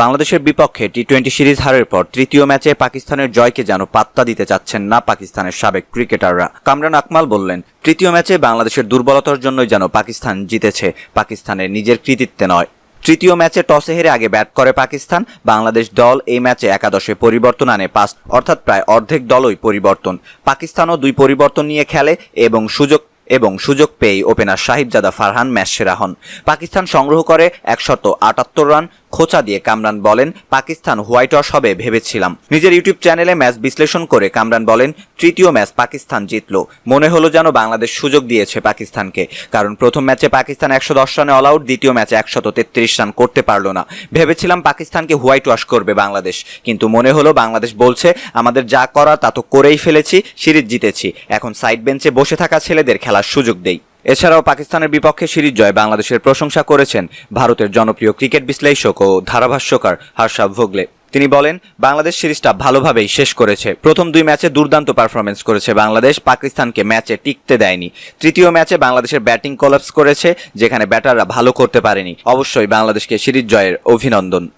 বাংলাদেশের বিপক্ষে T twenty series হারের পর তৃতীয় ম্যাচে পাকিস্তানের জয়কে যেন পাত্তা দিতে চাচ্ছেন না পাকিস্তানের সাবেক ক্রিকেটাররা। কামরান আকমাল বললেন, তৃতীয় ম্যাচে বাংলাদেশের দুর্বলতার জন্যই যেন পাকিস্তান জিতেছে, পাকিস্তানের নিজের কৃতিত্বে নয়। তৃতীয় ম্যাচে টসে হেরে আগে ব্যাট করে পাকিস্তান, বাংলাদেশ দল এই ম্যাচে একাদশে পরিবর্তন আনে পাঁচ, অর্থাৎ প্রায় অর্ধেক দলই পরিবর্তন। পাকিস্তানও দুই পরিবর্তন নিয়ে খেলে এবং সুযোগ এবং সুযোগ পেয়েই ওপেনার সাহিবজাদা ফারহান ম্যাচ সেরা হন। পাকিস্তান সংগ্রহ করে একশত আটাত্তর রান, খোঁচা দিয়ে কামরান বলেন, পাকিস্তান হোয়াইট ওয়াশ হবে ভেবেছিলাম। নিজের ইউটিউব চ্যানেলে ম্যাচ বিশ্লেষণ করে কামরান বলেন, তৃতীয় ম্যাচ পাকিস্তান জিতল। মনে হলো যেন বাংলাদেশ সুযোগ দিয়েছে পাকিস্তানকে, কারণ প্রথম ম্যাচে পাকিস্তান একশো দশ রানে অল আউট দ্বিতীয় ম্যাচে একশত তেত্রিশ রান করতে পারল না। ভেবেছিলাম পাকিস্তানকে হোয়াইট ওয়াশ করবে বাংলাদেশ, কিন্তু মনে হলো বাংলাদেশ বলছে, আমাদের যা করা তা তো করেই ফেলেছি, সিরিজ জিতেছি। এখন সাইড বেঞ্চে বসে থাকা ছেলেদের খেলার সুযোগ দেই। এছাড়াও পাকিস্তানের বিপক্ষে সিরিজ জয় বাংলাদেশের প্রশংসা করেছেন ভারতের জনপ্রিয় ক্রিকেট বিশ্লেষক ও ধারাভাষ্যকার হর্ষাব ভোগলে। তিনি বলেন, বাংলাদেশ সিরিজটা ভালোভাবেই শেষ করেছে। প্রথম দুই ম্যাচে দুর্দান্ত পারফরমেন্স করেছে বাংলাদেশ। পাকিস্তানকে ম্যাচে টিকতে দেয়নি। তৃতীয় ম্যাচে বাংলাদেশের ব্যাটিং কলাপস করেছে, যেখানে ব্যাটাররা ভালো করতে পারেনি। অবশ্যই বাংলাদেশকে সিরিজ জয়ের অভিনন্দন।